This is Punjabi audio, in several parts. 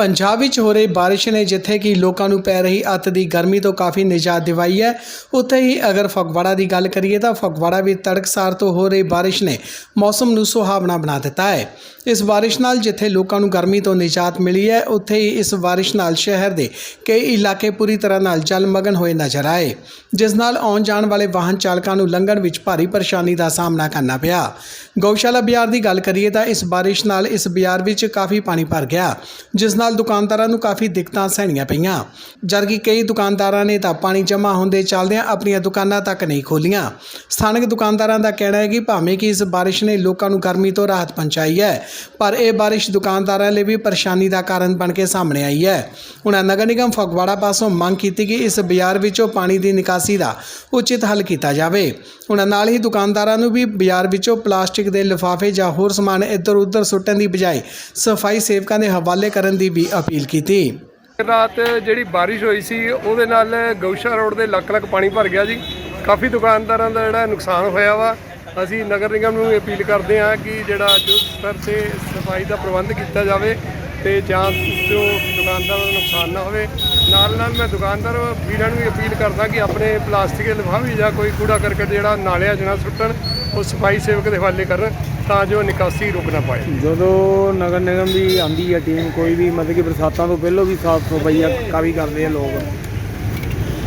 ਪੰਜਾਬ ਵਿੱਚ ਹੋ ਰਹੀ ਬਾਰਿਸ਼ ਨੇ ਜਿੱਥੇ ਕਿ ਲੋਕਾਂ ਨੂੰ ਪੈ ਰਹੀ ਅੱਤ ਦੀ ਗਰਮੀ ਤੋਂ ਕਾਫੀ ਨਿਜਾਤ ਦਿਵਾਈ ਹੈ। ਉੱਥੇ ਹੀ ਅਗਰ ਫਗਵਾੜਾ ਦੀ ਗੱਲ ਕਰੀਏ ਤਾਂ ਫਗਵਾੜਾ ਵੀ ਤੜਕਸਾਰ ਤੋਂ ਹੋ ਰਹੀ ਬਾਰਿਸ਼ ਨੇ ਮੌਸਮ ਨੂੰ ਸੁਹਾਵਣਾ ਬਣਾ ਦਿੱਤਾ ਹੈ। ਇਸ ਬਾਰਿਸ਼ ਨਾਲ ਜਿੱਥੇ ਲੋਕਾਂ ਨੂੰ ਗਰਮੀ ਤੋਂ ਨਿਜਾਤ ਮਿਲੀ ਹੈ, ਉੱਥੇ ਹੀ ਇਸ ਬਾਰਿਸ਼ ਨਾਲ ਸ਼ਹਿਰ ਦੇ ਕਈ ਇਲਾਕੇ ਪੂਰੀ ਤਰ੍ਹਾਂ ਨਾਲ ਜਲਮਗਨ ਹੋਏ ਨਜ਼ਰ ਆਏ, ਜਿਸ ਨਾਲ ਆਉਣ ਜਾਣ ਵਾਲੇ ਵਾਹਨ ਚਾਲਕਾਂ ਨੂੰ ਲੰਘਣ ਵਿੱਚ ਭਾਰੀ ਪਰੇਸ਼ਾਨੀ ਦਾ ਸਾਹਮਣਾ ਕਰਨਾ ਪਿਆ। ਗਊਸ਼ਾਲਾ ਬਾਜ਼ਾਰ ਦੀ ਗੱਲ ਕਰੀਏ ਤਾਂ ਇਸ ਬਾਰਿਸ਼ ਨਾਲ ਇਸ ਬਾਜ਼ਾਰ ਵਿੱਚ ਕਾਫੀ ਪਾਣੀ ਭਰ ਗਿਆ, ਜਿਸ ਨਾਲ ਦੁਕਾਨਦਾਰਾਂ ਨੂੰ ਕਾਫੀ ਦਿੱਕਤਾਂ ਸਹਿਣੀਆਂ ਪਈਆਂ। ਜਦਕਿ ਕਈ ਦੁਕਾਨਦਾਰਾਂ ਨੇ ਤਾਂ ਪਾਣੀ ਜਮ੍ਹਾਂ ਹੁੰਦੇ ਚੱਲਦਿਆਂ ਆਪਣੀਆਂ ਦੁਕਾਨਾਂ ਤੱਕ ਨਹੀਂ ਖੋਲੀਆਂ ਸਥਾਨਕ ਦੁਕਾਨਦਾਰਾਂ ਦਾ ਕਹਿਣਾ ਹੈ ਕਿ ਭਾਵੇਂ ਕਿ ਇਸ ਬਾਰਿਸ਼ ਨੇ ਲੋਕਾਂ ਨੂੰ ਗਰਮੀ ਤੋਂ ਰਾਹਤ ਪਹੁੰਚਾਈ ਹੈ, ਪਰ ਇਹ ਬਾਰਿਸ਼ ਦੁਕਾਨਦਾਰਾਂ ਲਈ ਵੀ ਪਰੇਸ਼ਾਨੀ ਦਾ ਕਾਰਨ ਬਣ ਕੇ ਸਾਹਮਣੇ ਆਈ ਹੈ। ਉਹਨਾਂ ਨਗਰ ਨਿਗਮ ਫਗਵਾੜਾ ਪਾਸੋਂ ਮੰਗ ਕੀਤੀ ਕਿ ਇਸ ਬਾਜ਼ਾਰ ਵਿੱਚੋਂ ਪਾਣੀ ਦੀ ਨਿਕਾਸੀ ਦਾ ਉਚਿਤ ਹੱਲ ਕੀਤਾ ਜਾਵੇ। ਉਹਨਾਂ ਨਾਲ ਹੀ ਦੁਕਾਨਦਾਰਾਂ ਨੂੰ ਵੀ ਬਾਜ਼ਾਰ ਵਿੱਚੋਂ ਪਲਾਸਟਿਕ ਦੇ ਲਿਫਾਫੇ ਜਾਂ ਹੋਰ ਸਮਾਨ ਇੱਧਰ ਉੱਧਰ ਸੁੱਟਣ ਦੀ ਬਜਾਏ ਸਫ਼ਾਈ ਸੇਵਕਾਂ ਦੇ ਹਵਾਲੇ ਕਰਨ ਦੀ ਵੀ ਅਪੀਲ ਕੀਤੀ। ਰਾਤ ਜਿਹੜੀ ਬਾਰਿਸ਼ ਹੋਈ ਸੀ, ਉਹਦੇ ਨਾਲ ਗਊਸ਼ਾ ਰੋਡ ਦੇ ਲੱਖ ਲੱਖ ਪਾਣੀ ਭਰ ਗਿਆ ਜੀ। ਕਾਫੀ ਦੁਕਾਨਦਾਰਾਂ ਦਾ ਜਿਹੜਾ ਨੁਕਸਾਨ ਹੋਇਆ ਵਾ। ਅਸੀਂ ਨਗਰ ਨਿਗਮ ਨੂੰ ਅਪੀਲ ਕਰਦੇ ਹਾਂ ਕਿ ਜਿਹੜਾ ਜੋ ਸਤਰ ਤੇ ਸਫ਼ਾਈ ਦਾ ਪ੍ਰਬੰਧ ਕੀਤਾ ਜਾਵੇ ਤੇ ਜਾਂ ਜੋ ਦੁਕਾਨਦਾਰਾਂ ਦਾ ਨੁਕਸਾਨ ਨਾ ਹੋਵੇ। ਨਾਲ ਨਾਲ ਮੈਂ ਦੁਕਾਨਦਾਰ ਵੀਰਾਂ ਨੂੰ ਵੀ ਅਪੀਲ ਕਰਦਾ ਕਿ ਆਪਣੇ ਪਲਾਸਟਿਕ ਦੇ ਲਿਫਾਫੇ ਜਾਂ ਕੋਈ ਕੂੜਾ ਕਰਕਟ ਜਿਹੜਾ ਨਾਲਿਆਂ 'ਚ ਨਾ ਸੁੱਟਣ, ਉਹ ਸਫ਼ਾਈ ਸੇਵਕ ਦੇ ਹਵਾਲੇ ਕਰਨ। ਤਾਂ ਜੋ ਨਿਕਾਸੀ ਰੁਕ ਨਾ ਪਾਏ। ਜਦੋਂ ਨਗਰ ਨਿਗਮ ਦੀ ਆਂਦੀ ਹੈ ਟੀਮ ਕੋਈ ਵੀ ਮਤਲਬ ਕਿ ਬਰਸਾਤਾਂ ਤੋਂ ਪਹਿਲਾਂ ਵੀ ਸਾਫ਼ ਸਫ਼ਾਈ ਕਾਫੀ ਕਰਦੇ ਆ ਲੋਕ।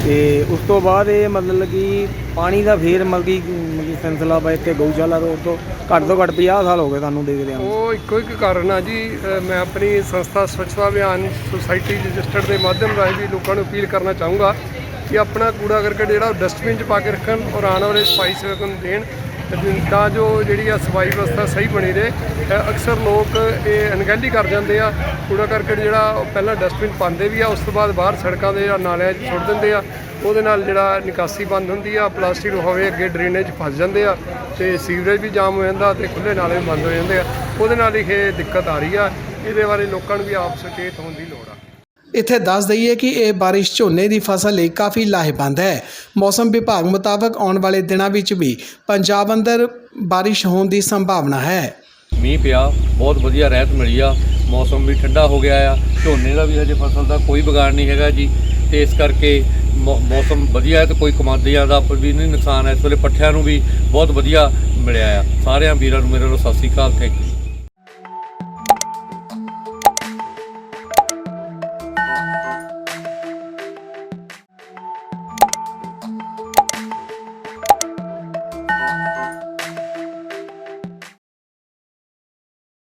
ਤੇ ਉਸ ਤੋਂ ਬਾਅਦ ਇਹ ਮਤਲਬ ਕਿ ਪਾਣੀ ਦਾ ਫੇਰ ਮਤਲਬ ਕਿ ਸਿਲਸਿਲਾ ਵਾ ਇੱਥੇ ਗਊਸ਼ਾਲਾ ਰੋਡ ਤੋਂ ਘੱਟ ਤੋਂ ਘੱਟ 50 ਸਾਲ ਹੋ ਗਏ ਤੁਹਾਨੂੰ ਦੇਖਦੇ ਆ ਉਹ ਇੱਕੋ ਇੱਕ ਕਾਰਨ ਆ ਜੀ ਮੈਂ ਆਪਣੀ ਸੰਸਥਾ ਸਵੱਛਤਾ ਅਭਿਆਨ ਸੁਸਾਇਟੀ ਰਜਿਸਟਰਡ ਦੇ ਮਾਧਿਅਮ ਰਾਹੀਂ ਵੀ ਲੋਕਾਂ ਨੂੰ ਅਪੀਲ ਕਰਨਾ ਚਾਹੂੰਗਾ ਕਿ ਆਪਣਾ ਕੂੜਾ ਕਰਕਟ ਜਿਹੜਾ ਡਸਟਬਿਨ 'ਚ ਪਾ ਕੇ ਰੱਖਣ ਔਰ ਆਉਣ ਵਾਲੇ ਸਫ਼ਾਈ ਸੇਵਕ ਨੂੰ ਦੇਣ। ਤਾਂ ਜੋ ਜਿਹੜੀ ਆ ਸਫ਼ਾਈ ਵਿਵਸਥਾ ਸਹੀ ਬਣੀ ਰਹੇ ਅਕਸਰ ਲੋਕ ਇਹ ਅਣਗਹਿਲੀ ਕਰ ਜਾਂਦੇ ਆ। ਕੂੜਾ ਕਰਕਟ ਜਿਹੜਾ ਉਹ ਪਹਿਲਾਂ ਡਸਟਬਿਨ ਪਾਉਂਦੇ ਵੀ ਆ, ਉਸ ਤੋਂ ਬਾਅਦ ਬਾਹਰ ਸੜਕਾਂ ਦੇ ਜਾਂ ਨਾਲਿਆਂ 'ਚ ਸੁੱਟ ਦਿੰਦੇ ਆ। ਉਹਦੇ ਨਾਲ ਜਿਹੜਾ ਨਿਕਾਸੀ ਬੰਦ ਹੁੰਦੀ ਆ, ਪਲਾਸਟਿਕ ਹੋਵੇ ਅੱਗੇ ਡਰੇਨੇਜ ਫਸ ਜਾਂਦੇ ਆ ਤੇ ਸੀਵਰੇਜ ਵੀ ਜਾਮ ਹੋ ਜਾਂਦਾ ਤੇ ਖੁੱਲੇ ਨਾਲੇ ਵੀ ਬੰਦ ਹੋ ਜਾਂਦੇ ਆ। ਉਹਦੇ ਨਾਲ ਹੀ ਇਹ ਦਿੱਕਤ ਆ ਰਹੀ ਆ। ਇਹਦੇ ਬਾਰੇ ਲੋਕਾਂ ਨੂੰ ਵੀ ਆਪ ਸੁਚੇਤ ਹੋਣ ਦੀ ਲੋੜ ਆ। ਇੱਥੇ ਦੱਸ ਦਈਏ ਕਿ ਇਹ ਬਾਰਿਸ਼ ਝੋਨੇ ਦੀ ਫਸਲ ਲਈ ਕਾਫੀ ਲਾਹੇਵੰਦ ਹੈ। ਮੌਸਮ ਵਿਭਾਗ ਮੁਤਾਬਕ ਆਉਣ ਵਾਲੇ ਦਿਨਾਂ ਵਿੱਚ ਵੀ ਪੰਜਾਬ ਅੰਦਰ ਬਾਰਿਸ਼ ਹੋਣ ਦੀ ਸੰਭਾਵਨਾ ਹੈ। ਮੀਂਹ ਪਿਆ, ਬਹੁਤ ਵਧੀਆ ਰਹਿਤ ਮਿਲੀ ਆ, ਮੌਸਮ ਵੀ ਠੰਡਾ ਹੋ ਗਿਆ ਆ। ਝੋਨੇ ਦਾ ਵੀ ਹਜੇ ਫਸਲ ਦਾ ਕੋਈ ਵਿਗਾੜ ਨਹੀਂ ਹੈਗਾ ਜੀ। ਤੇ ਇਸ ਕਰਕੇ ਮੌਸਮ ਵਧੀਆ ਹੈ ਤੇ ਕੋਈ ਕਮਾਦੀਆਂ ਦਾ ਵੀ ਨਹੀਂ ਨੁਕਸਾਨ ਹੈ। ਇਸ ਵੇਲੇ ਪੱਠਿਆਂ ਨੂੰ ਵੀ ਬਹੁਤ ਵਧੀਆ ਮਿਲਿਆ ਆ। ਸਾਰਿਆਂ ਵੀਰਾਂ ਨੂੰ ਮੇਰੇ ਵੱਲੋਂ ਸਤਿ ਸ੍ਰੀ ਅਕਾਲ ਥੈਂਕ ਯੂ Música